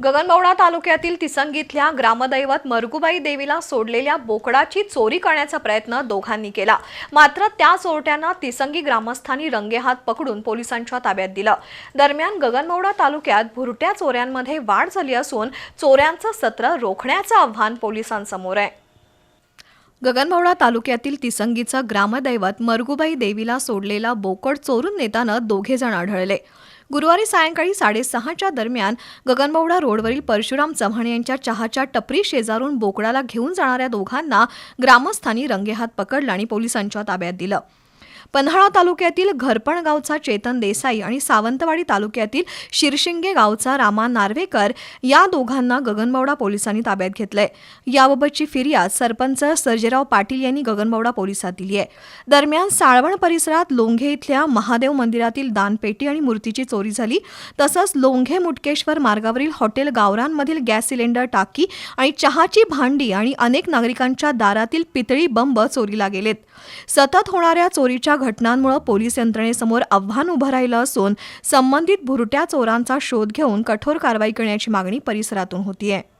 गगनबावडा तालुक्यातील तिसंगीतल्या ग्रामदैवत मरगुबाई देवीला सोडलेल्या बोकडाची चोरी करण्याचा प्रयत्न दोघांनी केला. मात्र त्या चोरट्यांना तिसंगी ग्रामस्थांनी रंगेहात पकडून पोलिसांच्या ताब्यात दिलं. दरम्यान गगनबावडा तालुक्यात भुरट्या चोऱ्यांमध्ये वाढ झाली असून चोऱ्यांचं सत्र रोखण्याचं आव्हान पोलिसांसमोर आहे. गगनबावडा तालुक्यातील तिसंगीचं ग्रामदैवत मरगुबाई देवीला सोडलेला बोकड चोरून नेताना दोघे जण आढळले. गुरुवारी सायंकाळी साडेसहाच्या दरम्यान गगनबावडा रोडवरील परशुराम चव्हाण यांच्या चहाच्या टपरी शेजारून बोकडाला घेऊन जाणाऱ्या दोघांना ग्रामस्थांनी रंगेहात पकडलं आणि पोलिसांच्या ताब्यात दिलं. पन्हाळा तालुक्यातील घरपण गावचा चेतन देसाई आणि सावंतवाडी तालुक्यातील शिरशिंगे गावचा रामा नार्वेकर या दोघांना गगनबावडा पोलिसांनी ताब्यात घेतलंय. याबाबतची फिर्याद सरपंच सर्जेराव पाटील यांनी गगनबावडा पोलिसात दिली आहे. दरम्यान साळवण परिसरात लोंघे इथल्या महादेव मंदिरातील दानपेटी आणि मूर्तीची चोरी झाली. तसंच लोंघे मुटकेश्वर मार्गावरील हॉटेल गावरांमधील गॅस सिलेंडर टाकी आणि चहाची भांडी आणि अनेक नागरिकांच्या दारातील पितळी बंब चोरीला गेलेत. सतत होणाऱ्या चोरीच्या घटनांमुळे पोलीस यंत्रणेसमोर आव्हान उभं राहिलं असून संबंधित भुरट्या चोरांचा शोध घेऊन कठोर कारवाई करण्याची मागणी परिसरातून होतीये.